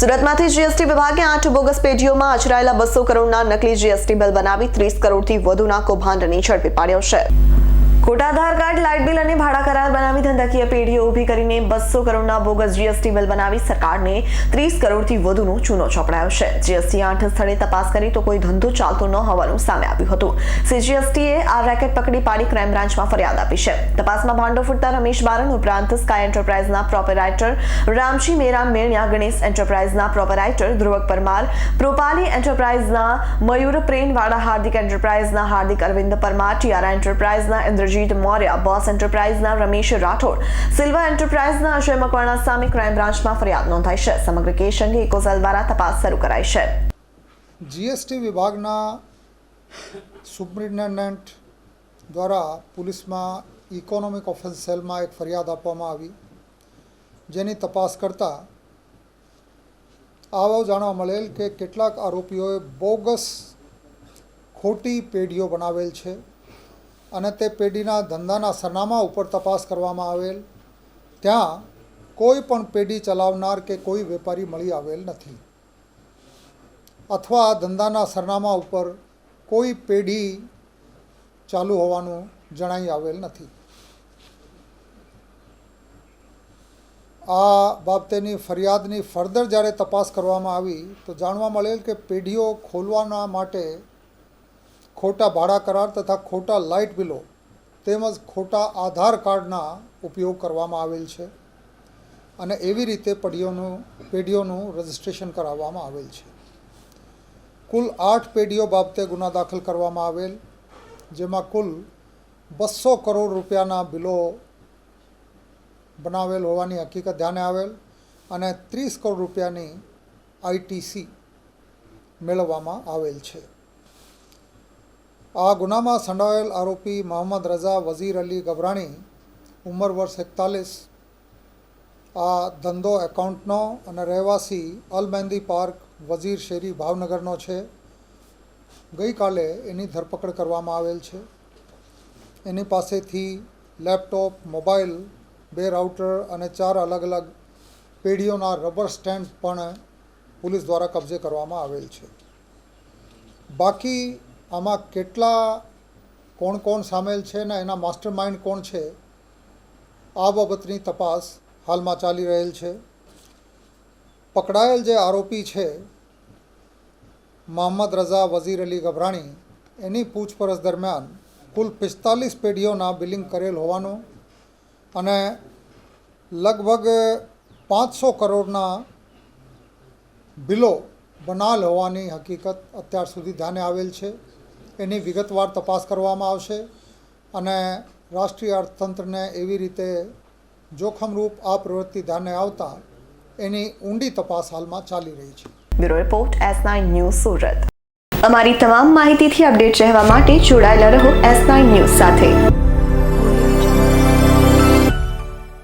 સુરતમાંથી GST વિભાગે આઠ bogus પેઢીઓમાં અચરાયેલા બસો કરોડના નકલી જીએસટી બિલ બનાવી ત્રીસ કરોડથી વધુના કૌભાંડની ઝડપી પાડ્યો છે. ખોટા આધાર કાર્ડ લાઇટ બિલ અને ભાડા કરાર બનાવી ધંધાકીય પેઢીઓ ઊભી કરીને બસો કરોડના બોગસ જીએસટી બિલ બનાવી સરકારને ત્રીસ કરોડથી વધુનો ચૂનો ચોપડાયો છે. જીએસટી આઠ સ્થળે તપાસ કરી તો કોઈ ધંધો ચાલતો ન હોવાનું સામે આવ્યું હતું. સીજીએસટીએ આ રેકેટ પકડી પાડી ક્રાઇમ બ્રાન્ચમાં ફરિયાદ આપી છે. તપાસમાં ભાંડો ફૂટતા રમેશ બારન ઉપરાંત સ્કાય એન્ટરપ્રાઇઝના પ્રોપરાઇટર રામજી મેરા મેણિયા, ગણેશ એન્ટરપ્રાઇઝના પ્રોપરાઇટર ધ્રુવક પરમાર પ્રોપાલી એન્ટરપ્રાઇઝના મયુર પ્રેમવાળા હાર્દિક એન્ટરપ્રાઇઝના હાર્દિક અરવિંદ પરમાર, ટીઆરઆઈ એન્ટરપ્રાઇઝના ઇન્દ્રજીત મૌર્ય બોસ એન્ટરપ્રાઇઝના રમેશ રાઠોડ, સિલ્વા એન્ટરપ્રાઇઝના અજય મકવાણા સામે ક્રાઇમ બ્રાન્ચમાં ફરિયાદ નોંધાઈ છે. સમગ્ર કેસ અંગે ઇકોસેલ દ્વારા તપાસ શરૂ કરાઈ છે. જીએસટી વિભાગના સુપરિન્ટેન્ડન્ટ દ્વારા પોલીસમાં ઇકોનોમિક ઓફેન્સ સેલમાં એક ફરિયાદ આપવામાં આવી, જેની તપાસ કરતાં આવો જાણવા મળેલ કે કેટલાક આરોપીઓએ બોગસ ખોટી પેઢીઓ બનાવેલ છે. અને તે પેઢીના ધંધાના સરનામા ઉપર તપાસ કરવામાં આવેલ. ત્યાં કોઈ પણ પેઢી ચલાવનાર કે કોઈ વેપારી મળી આવેલ નથી. અથવા ધંધાના સરનામા ઉપર કોઈ પેઢી ચાલુ હોવાનું જણાઈ આવેલ નથી. આ બાબતેની ફરિયાદની ફર્ધર જ્યારે તપાસ કરવામાં આવી, તો જાણવા મળેલ કે પેઢીઓ ખોલવાના માટે ખોટા ભાડા કરાર તથા ખોટા લાઇટ બિલો તેમજ ખોટા આધાર કાર્ડના ઉપયોગ કરવામાં આવેલ છે અને એવી રીતે પડીઓનું, પેઢીઓનું રજિસ્ટ્રેશન કરાવવામાં આવેલ છે. કુલ આઠ પેઢીઓ બાબતે ગુના દાખલ કરવામાં આવેલ, જેમાં કુલ બસો કરોડ રૂપિયાના બિલો બનાવેલ હોવાની હકીકત ધ્યાને આવેલ અને ત્રીસ કરોડ રૂપિયાની આઈટીસી મેળવવામાં આવેલ છે. આ ગુનામાં સંડોવાયેલ આરોપી મોહમ્મદ રઝા વઝીર અલી ગભરાણી, ઉંમર વર્ષ એકતાલીસ, આ ધંધો એકાઉન્ટનો અને રહેવાસી અલ મહેંદી પાર્ક વઝીર શેરી ભાવનગરનો છે. ગઈકાલે એની ધરપકડ કરવામાં આવેલ છે. એની પાસેથી લેપટોપ, મોબાઈલ, બે રાઉટર અને ચાર અલગ અલગ પેઢીઓના રબર સ્ટેન્ડ પણ પોલીસ દ્વારા કબજે કરવામાં આવેલ છે. બાકી આમાં કેટલા, કોણ કોણ સામેલ છે ને એના માસ્ટર માઇન્ડ કોણ છે, આ બાબતની તપાસ હાલમાં ચાલી રહેલ છે. પકડાયેલ જે આરોપી છે, મોહમ્મદ રઝા વઝીર અલી ગભરાણી, એની પૂછપરછ દરમિયાન કુલ પિસ્તાલીસ પેઢીઓના બિલિંગ કરેલ હોવાનું અને લગભગ પાંચસો કરોડના બિલો બનાવેલ હોવાની હકીકત અત્યાર સુધી ધ્યાને આવેલ છે. એની વિગતવાર તપાસ કરવામાં આવશે અને રાષ્ટ્રીય અર્થતંત્રને એવી રીતે જોખમરૂપ આ પ્રવૃત્તિ ધ્યાને આવતા એની ઊંડી તપાસ હાલમાં ચાલી રહી છે. Bureau report S nine news Surat. અમારી તમામ માહિતીથી અપડેટ રહેવા માટે જોડાયેલા રહો એસ નાઇન ન્યૂઝ સાથે.